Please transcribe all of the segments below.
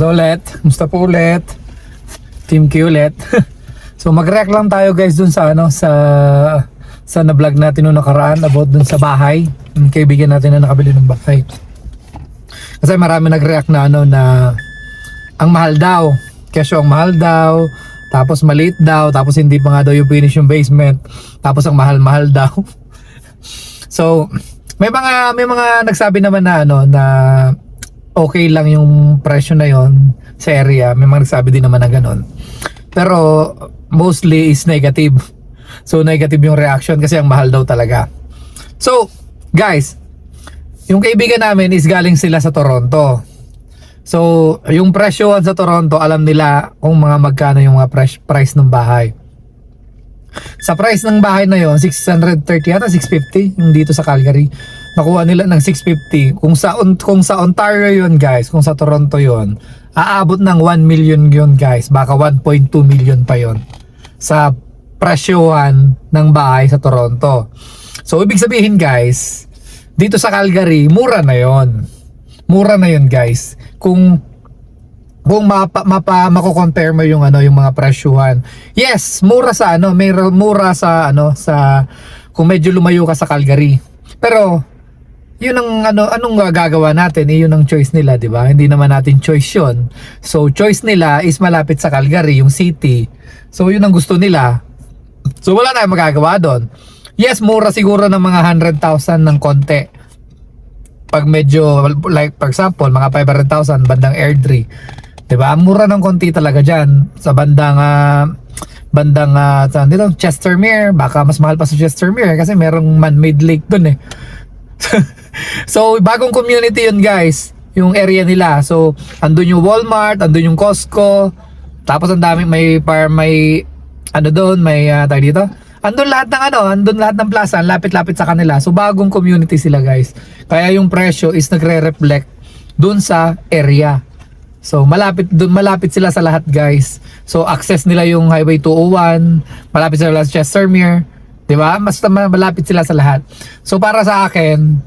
Musta ulit? Musta po ulit? Team Q ulit. so mag-react lang tayo guys dun sa ano sa sa na-vlog natin noong nakaraan about dun sa bahay. Yung kaibigan natin na nakabili ng bahay. Kasi marami nag-react na ano na ang mahal daw. Kesyo ang mahal daw. Tapos maliit daw. Tapos hindi pa nga daw yung finish yung basement. Tapos ang mahal-mahal daw. so, may mga may mga nagsabi naman na ano na okay lang yung presyo na yon sa area. May mga nagsabi din naman na ganun. Pero mostly is negative. So negative yung reaction kasi ang mahal daw talaga. So, guys, yung kaibigan namin is galing sila sa Toronto. So, yung presyo sa Toronto, alam nila kung mga magkano yung mga pres- price ng bahay. Sa price ng bahay na yon 630 yata 650 yung dito sa Calgary. Nakuha nila ng 650. Kung sa kung sa Ontario yon guys, kung sa Toronto yon aabot ng 1 million yon guys. Baka 1.2 million pa yon sa presyohan ng bahay sa Toronto. So, ibig sabihin guys, dito sa Calgary, mura na yon Mura na yon guys. Kung kung mapa, mapa mako-compare mo yung ano yung mga presyuhan. Yes, mura sa ano, may mura sa ano sa kung medyo lumayo ka sa Calgary. Pero yun ang ano anong gagawa natin eh, yun ang choice nila, 'di ba? Hindi naman natin choice 'yon. So choice nila is malapit sa Calgary, yung city. So yun ang gusto nila. So wala tayong magagawa doon. Yes, mura siguro ng mga 100,000 ng konti. Pag medyo like for example, mga 500,000 bandang Airdrie. 'Di ba? Mura ng konti talaga diyan sa bandang ah, bandang uh, saan dito, Chestermere. Baka mas mahal pa sa Chestermere kasi merong man-made lake doon eh. so, bagong community yun guys, yung area nila. So, andun yung Walmart, andun yung Costco, tapos ang dami may par may ano doon, may uh, tayo dito. Andun lahat ng ano, andun lahat ng plaza, lapit-lapit sa kanila. So bagong community sila guys. Kaya yung presyo is nagre-reflect doon sa area. So malapit doon malapit sila sa lahat guys. So access nila yung Highway 201, malapit sila sa Chestermere, 'di ba? Mas malapit sila sa lahat. So para sa akin,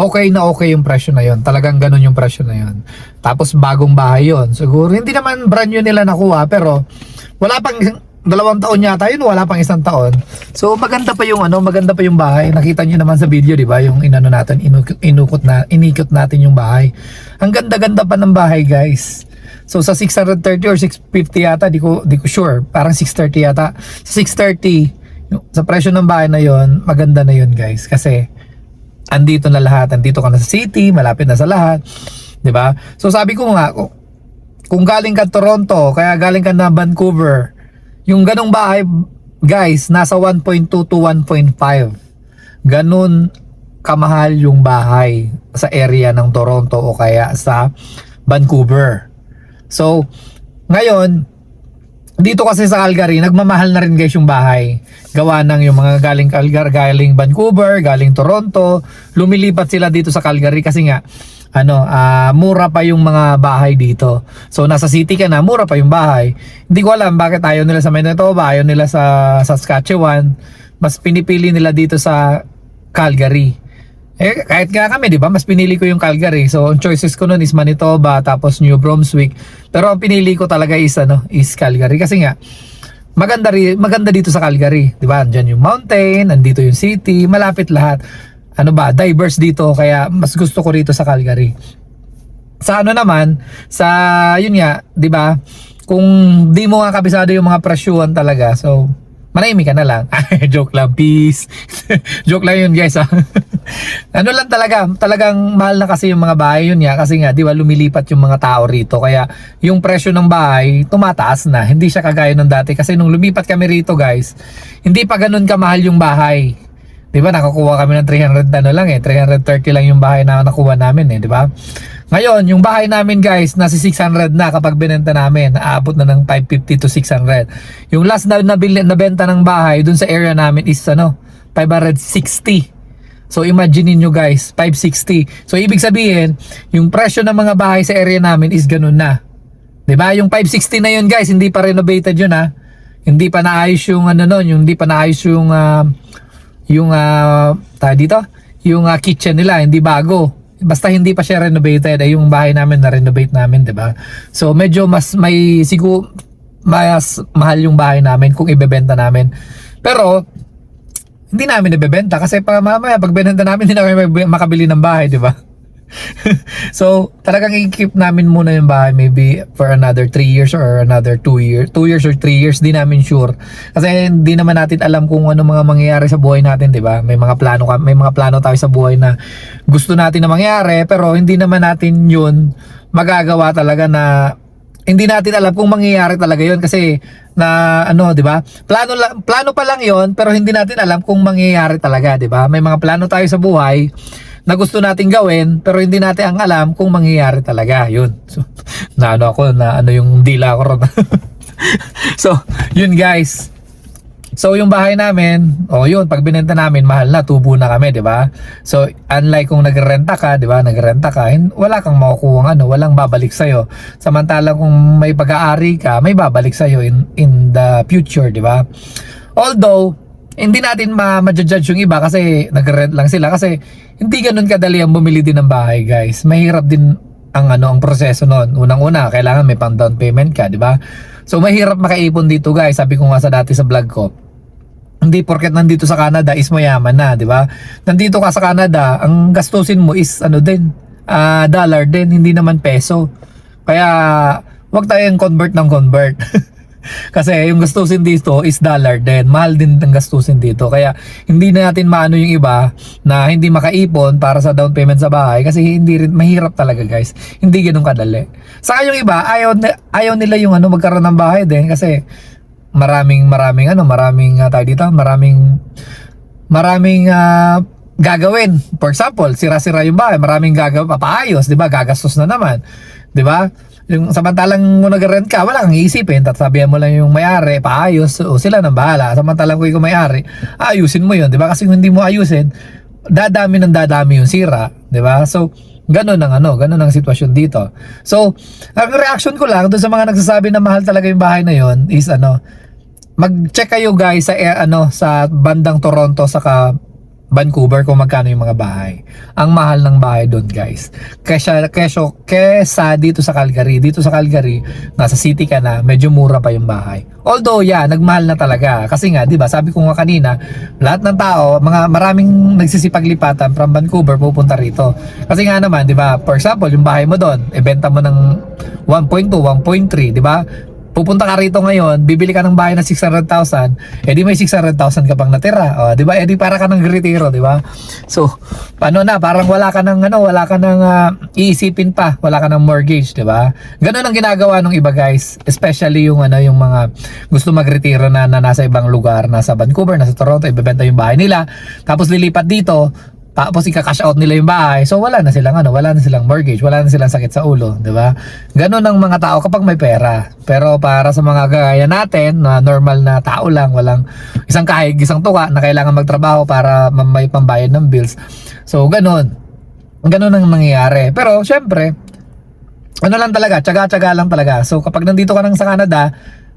okay na okay yung presyo na yon. Talagang ganun yung presyo na yon. Tapos bagong bahay yon. Siguro hindi naman brand new nila nakuha pero wala pang dalawang taon yata yun, wala pang isang taon. So maganda pa yung ano, maganda pa yung bahay. Nakita niyo naman sa video, 'di ba? Yung inano natin, inukot, inukot na, inikot natin yung bahay. Ang ganda-ganda pa ng bahay, guys. So sa 630 or 650 yata, di ko di ko sure. Parang 630 yata. Sa 630, yung, sa presyo ng bahay na 'yon, maganda na 'yon, guys. Kasi andito na lahat, andito ka na sa city, malapit na sa lahat, 'di ba? So sabi ko nga, kung, galing ka Toronto, kaya galing ka na Vancouver, yung ganong bahay, guys, nasa 1.2 to 1.5. Ganon kamahal yung bahay sa area ng Toronto o kaya sa Vancouver. So, ngayon, dito kasi sa Calgary, nagmamahal na rin guys yung bahay. Gawa ng yung mga galing Calgary, galing Vancouver, galing Toronto, lumilipat sila dito sa Calgary kasi nga ano, ah, mura pa yung mga bahay dito. So nasa city ka na, mura pa yung bahay. Hindi ko alam bakit ayaw nila sa Manitoba, ayaw nila sa Saskatchewan. Mas pinipili nila dito sa Calgary. Eh, kahit nga kami, di ba? Mas pinili ko yung Calgary. So, ang choices ko nun is Manitoba, tapos New Brunswick. Pero ang pinili ko talaga is, ano, is Calgary. Kasi nga, maganda, ri, maganda dito sa Calgary. Di ba? Andyan yung mountain, andito yung city, malapit lahat. Ano ba? Diverse dito. Kaya mas gusto ko rito sa Calgary. Sa ano naman, sa, yun nga, di ba? Kung di mo nga kabisado yung mga presyuhan talaga, so, manahimik ka na lang. Joke lang, peace. Joke lang yun guys ha. ano lang talaga, talagang mahal na kasi yung mga bahay yun nga kasi nga di ba lumilipat yung mga tao rito kaya yung presyo ng bahay tumataas na. Hindi siya kagaya ng dati kasi nung lumipat kami rito guys, hindi pa ganun kamahal yung bahay. 'Di ba? Nakakuha kami ng 300 ano lang eh, 330 lang yung bahay na nakuha namin eh, 'di ba? Ngayon, yung bahay namin guys, nasa 600 na kapag binenta namin. Naabot na ng 550 to 600. Yung last na nabili na benta ng bahay dun sa area namin is ano, 560. So imagine niyo guys, 560. So ibig sabihin, yung presyo ng mga bahay sa area namin is ganun na. 'Di ba? Yung 560 na yun guys, hindi pa renovated yun ha. Hindi pa naayos yung ano noon, yung hindi pa naayos yung uh, yung uh, tayo dito, yung uh, kitchen nila, hindi bago. Basta hindi pa siya renovated ay yung bahay namin na renovate namin 'di ba? So medyo mas may siguro mas mahal yung bahay namin kung ibebenta namin. Pero hindi namin ibebenta kasi pa mamaya pag binenta namin hindi namin mag- makabili ng bahay di ba so talagang i-keep namin muna yung bahay maybe for another 3 years or another 2 years 2 years or 3 years di namin sure. Kasi hindi naman natin alam kung ano mga mangyayari sa buhay natin di ba? May mga plano ka may mga plano tayo sa buhay na gusto natin na mangyari pero hindi naman natin yun magagawa talaga na hindi natin alam kung mangyayari talaga yon kasi na ano 'di ba? Plano la- plano pa lang yon pero hindi natin alam kung mangyayari talaga 'di ba? May mga plano tayo sa buhay na gusto nating gawin pero hindi natin ang alam kung mangyayari talaga yun so na ano ako na ano yung dila ko ron so yun guys So yung bahay namin, oh yun, pag binenta namin, mahal na, tubo na kami, di ba? So unlike kung nagrenta ka, di ba, nagrenta ka, wala kang makukuha ano, walang babalik sa'yo. Samantalang kung may pag-aari ka, may babalik sa'yo in, in the future, di ba? Although, hindi natin ma ma-judge yung iba kasi nag-rent lang sila kasi hindi ganun kadali ang bumili din ng bahay, guys. Mahirap din ang ano ang proseso noon. Unang-una, kailangan may pang down payment ka, di ba? So mahirap makaipon dito, guys. Sabi ko nga sa dati sa vlog ko. Hindi porket nandito sa Canada is mayaman na, di ba? Nandito ka sa Canada, ang gastusin mo is ano din, ah, dollar din, hindi naman peso. Kaya wag tayong convert ng convert. Kasi yung gastusin dito is dollar din. Mahal din ang gastusin dito. Kaya hindi na natin maano yung iba na hindi makaipon para sa down payment sa bahay kasi hindi rin mahirap talaga guys. Hindi ganoon kadali. Saka yung iba ayaw ayaw nila yung ano magkaroon ng bahay din kasi maraming maraming ano maraming uh, tayo dito maraming maraming ah, gagawin. For example, sira-sira yung bahay, maraming gagawin, papaayos, 'di ba? Gagastos na naman. 'Di ba? Yung samantalang mo nag-rent ka, wala kang iisipin, tatabihan mo lang yung may-ari, paayos, o sila nang bahala. Samantalang kung ikaw may-ari, ayusin mo 'yon, 'di ba? Kasi kung hindi mo ayusin, dadami ng dadami yung sira, 'di ba? So, ganun ang ano, ganun ang sitwasyon dito. So, ang reaction ko lang doon sa mga nagsasabi na mahal talaga yung bahay na 'yon is ano, mag-check kayo guys sa eh, ano sa bandang Toronto saka Vancouver kung magkano yung mga bahay. Ang mahal ng bahay doon, guys. Kesa keso kesa dito sa Calgary. Dito sa Calgary, nasa city ka na, medyo mura pa yung bahay. Although, yeah, nagmahal na talaga. Kasi nga, 'di ba? Sabi ko nga kanina, lahat ng tao, mga maraming nagsisipaglipatan from Vancouver pupunta rito. Kasi nga naman, 'di ba? For example, yung bahay mo doon, ibenta mo ng 1.2, 1.3, 'di ba? Pupunta ka rito ngayon, bibili ka ng bahay na 600,000, eh di may 600,000 ka pang natira. O, di ba? Eh di para ka ng retiro, di ba? So, ano na, parang wala ka ng ano, wala ka ng ah, iisipin pa, wala ka ng mortgage, di ba? Ganun ang ginagawa ng iba, guys. Especially yung ano, yung mga gusto magretiro na, na nasa ibang lugar, nasa Vancouver, nasa Toronto, ibebenta yung bahay nila, tapos lilipat dito, tapos ika-cash out nila yung bahay. So wala na silang ano, wala na silang mortgage, wala na silang sakit sa ulo, 'di ba? Ganon ang mga tao kapag may pera. Pero para sa mga gaya natin na normal na tao lang, walang isang kahig, isang tuka na kailangan magtrabaho para ma- may pambayad ng bills. So ganon. Ganon ang nangyayari. Pero syempre, ano lang talaga, tsaga-tsaga lang talaga. So kapag nandito ka nang sa Canada,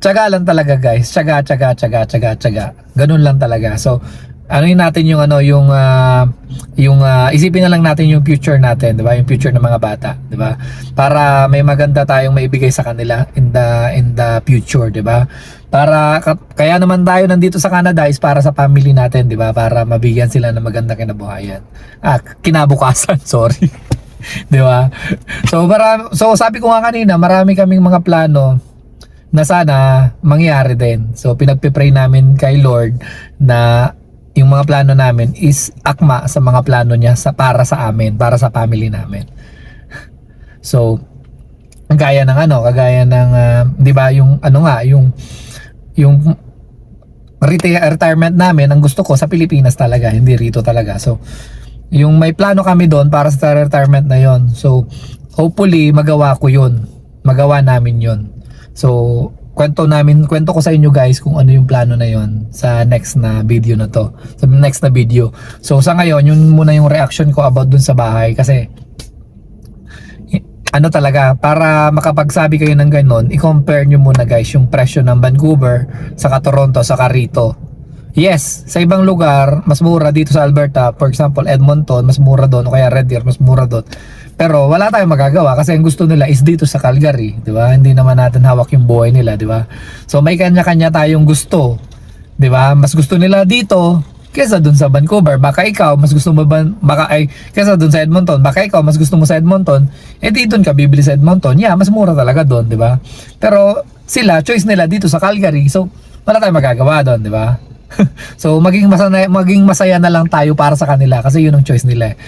tsaga lang talaga guys. Tsaga, tsaga, tsaga, tsaga, tsaga. Ganun lang talaga. So ano natin yung ano yung ah, yung ah, isipin na lang natin yung future natin, 'di ba? Yung future ng mga bata, 'di ba? Para may maganda tayong maibigay sa kanila in the in the future, 'di ba? Para ka- kaya naman tayo nandito sa Canada is para sa family natin, 'di ba? Para mabigyan sila ng magandang kinabuhayan. Ah, kinabukasan, sorry. 'Di ba? So marami, so sabi ko nga kanina, marami kaming mga plano na sana mangyari din. So pinagpe-pray namin kay Lord na yung mga plano namin is akma sa mga plano niya sa para sa amin, para sa family namin. So kagaya ng ano, kagaya ng ah, 'di ba yung ano nga, yung yung reti- retirement namin, ang gusto ko sa Pilipinas talaga, hindi rito talaga. So yung may plano kami doon para sa retirement na yon. So hopefully magawa ko 'yun. Magawa namin 'yun. So kwento namin, kwento ko sa inyo guys kung ano yung plano na yon sa next na video na to. Sa next na video. So sa ngayon, yun muna yung reaction ko about dun sa bahay kasi ano talaga, para makapagsabi kayo ng ganon, i-compare nyo muna guys yung presyo ng Vancouver, saka Toronto, saka rito. Yes, sa ibang lugar, mas mura dito sa Alberta. For example, Edmonton, mas mura doon. O kaya Red Deer, mas mura doon. Pero wala tayong magagawa kasi ang gusto nila is dito sa Calgary, di ba? Hindi naman natin hawak yung buhay nila, di ba? So may kanya-kanya tayong gusto, di ba? Mas gusto nila dito kesa doon sa Vancouver. Baka ikaw, mas gusto mo ba, baka ay, kesa doon sa Edmonton. Baka ikaw, mas gusto mo sa Edmonton. Eh di doon ka bibili sa Edmonton. Yeah, mas mura talaga doon, di ba? Pero sila, choice nila dito sa Calgary. So wala tayong magagawa doon, di ba? so maging masaya, maging masaya na lang tayo para sa kanila kasi yun ang choice nila.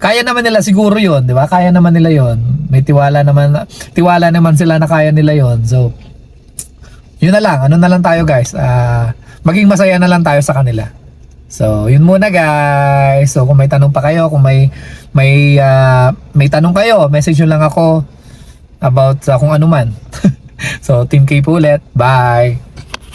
Kaya naman nila siguro 'yon, 'di ba? Kaya naman nila 'yon. May tiwala naman tiwala naman sila na kaya nila 'yon. So yun na lang, ano na lang tayo guys. Ah, maging masaya na lang tayo sa kanila. So, yun muna guys. So, kung may tanong pa kayo, kung may may ah, may tanong kayo, message nyo lang ako about sa kung ano man. so, Team K po ulit. Bye.